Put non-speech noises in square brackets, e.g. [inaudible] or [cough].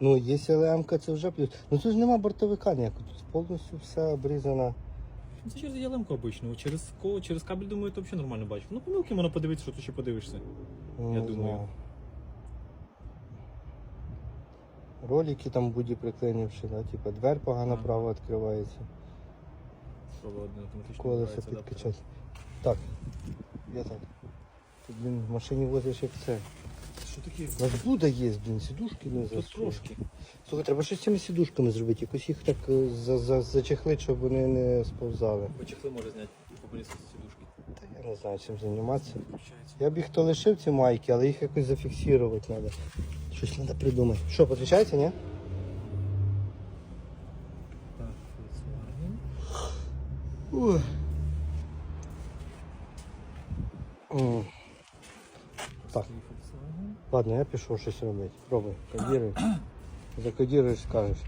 Ну, якщо ЛМ, це вже плюс. Ну тут ж нема бортовика ніякого, тут повністю все обрізано. Ну, Це через ялемку обичну. Через ко, через кабель, думаю, ти взагалі нормально бачиш. Ну, помилки можна подивитися, що ти ще подивишся. Ну, Я не думаю. знаю. Ролики там будь приклинивши, да? типа дверь погано Ага. право відкривається. Автоматично. Колесо вбирається адаптер. підкачати. Так. Я так. Тут, блін, в машині возиш як це. Що таке? У нас блуда є, блін, сідушки не Тут засунули. трошки. Слухай, треба щось з цими сідушками зробити, якось їх так е, за, за, зачехлити, щоб вони не сповзали. Бо чехли може зняти по колесу сідушки. Та я не знаю, чим займатися. Я б їх то лишив ці майки, але їх якось зафіксувати треба. Щось треба придумати. Що, підключається, ні? Так, Volkswagen. Ой. М. Так, Такий. Ладно, я пішов щось робити. Пробуй, кодіруй. [clears throat] Закодіруєш, скажеш.